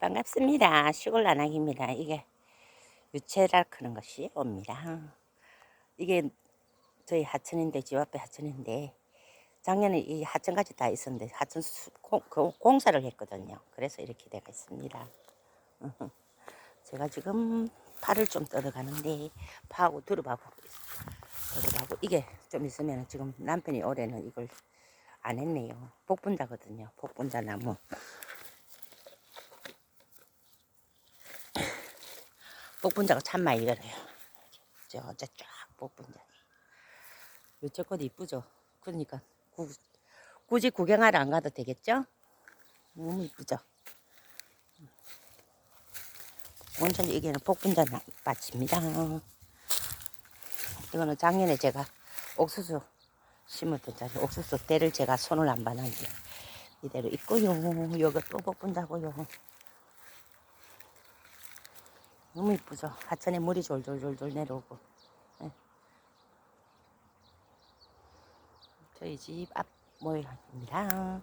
반갑습니다. 시골 나nak입니다. 이게 유채라 크는 것이 옵니다. 이게 저희 하천인데 집 앞에 하천인데 작년에 이 하천까지 다 있었는데 하천 수, 공, 그 공사를 했거든요. 그래서 이렇게 돼가 있습니다. 제가 지금 파를 좀 뜯어가는데 파하고 두릅하고 두릅하고 이게 좀 있으면 지금 남편이 올해는 이걸 안 했네요. 복분자거든요. 복분자 나무. 복분자가 참 많이 열어요. 저, 저, 쫙 복분자. 요쪽꽃 이쁘죠? 그러니까 구, 굳이 구경하러 안 가도 되겠죠? 너무 이쁘죠? 완전 이게는 복분자 나- 밭입니다. 이거는 작년에 제가 옥수수 심었던 자리, 옥수수 때를 제가 손을 안 봐놨는데 이대로 있고요. 여기 또 복분자고요. 너무 이쁘죠? 하천에 물이 졸졸졸졸 내려오고. 예. 저희 집 앞 모양입니다.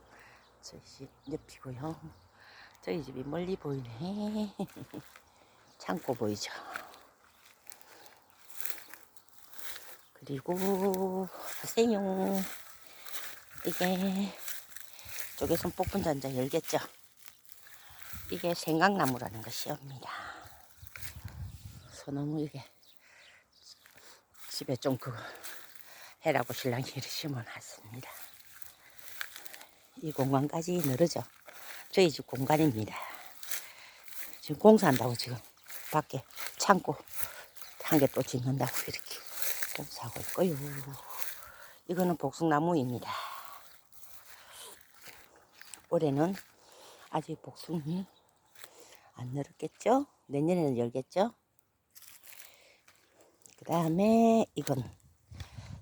저희 집 옆이고요. 저희 집이 멀리 보이네. 창고 보이죠? 그리고 보세요. 이게 쪽에선 뽑은 잔자 열겠죠? 이게 생강나무라는 것이옵니다. 소나무 이게 집에 좀 그 해라고 신랑이 이렇게 심어놨습니다. 이 공간까지 늘어져. 저희 집 공간입니다. 지금 공사한다고 지금 밖에 창고 한 개 또 짓는다고 이렇게 공사하고 있고요. 이거는 복숭나무입니다. 올해는 아직 복숭이 안 늘었겠죠? 내년에는 열겠죠? 그 다음에 이건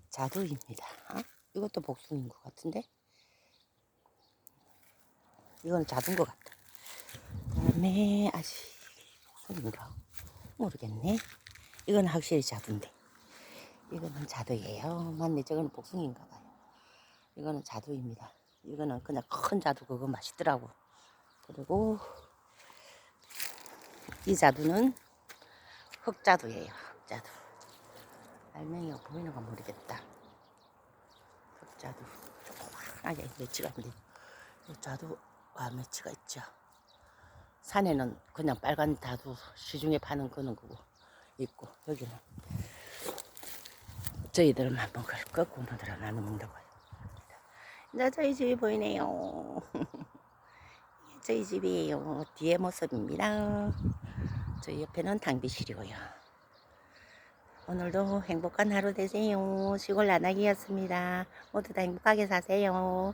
자두입니다. 어? 이것도 복숭인 것 같은데? 이건 자두인 것 같다. 그 다음에 아직 복숭인가? 모르겠네. 이건 확실히 자두인데. 이거는 자두예요. 맞네. 저거는 복숭인가 봐요. 이거는 자두입니다. 이거는 그냥 큰 자두 그거 맛있더라고. 그리고 이 자두는 흑자두예요. 흑자두. 알맹이가 보이는가 모르겠다. 흑자두. 조그만하게 매치가 있는데 이 자두가 매치가 있죠. 산에는 그냥 빨간 자두 시중에 파는 거는 그거 있고 여기는 한번 그걸 꺾고 오늘들은 나눠 먹는 거예요. 이제 저희 집이 보이네요. 저희 집이에요. 뒤에 모습입니다. 저희 옆에는 당비실이고요. 오늘도 행복한 하루 되세요. 시골 나나기였습니다. 모두 다 행복하게 사세요.